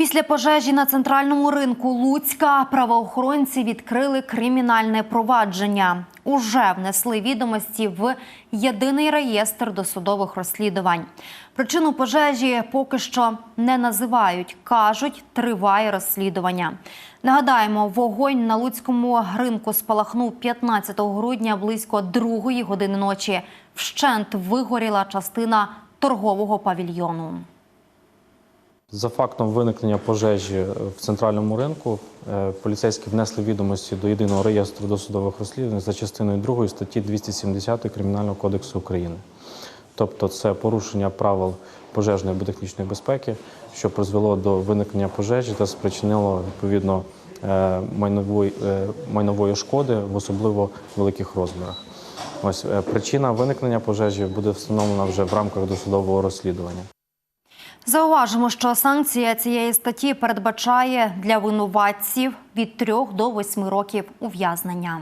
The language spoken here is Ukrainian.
Після пожежі на центральному ринку Луцька правоохоронці відкрили кримінальне провадження. Уже внесли відомості в єдиний реєстр досудових розслідувань. Причину пожежі поки що не називають. кажуть, триває розслідування. Нагадаємо, вогонь на луцькому ринку спалахнув 15 грудня близько другої години ночі. Вщент вигоріла частина торгового павільйону. За фактом виникнення пожежі в центральному ринку е, поліцейські внесли відомості до єдиного реєстру досудових розслідувань за частиною 2 статті 270 Кримінального кодексу України. Тобто це порушення правил пожежної або технічної безпеки, що призвело до виникнення пожежі та спричинило відповідно е, майнової, е, майнової шкоди в особливо великих розмірах. Ось причина виникнення пожежі буде встановлена вже в рамках досудового розслідування. Зауважимо, що санкція цієї статті передбачає для винуватців від 3 до 8 років ув'язнення.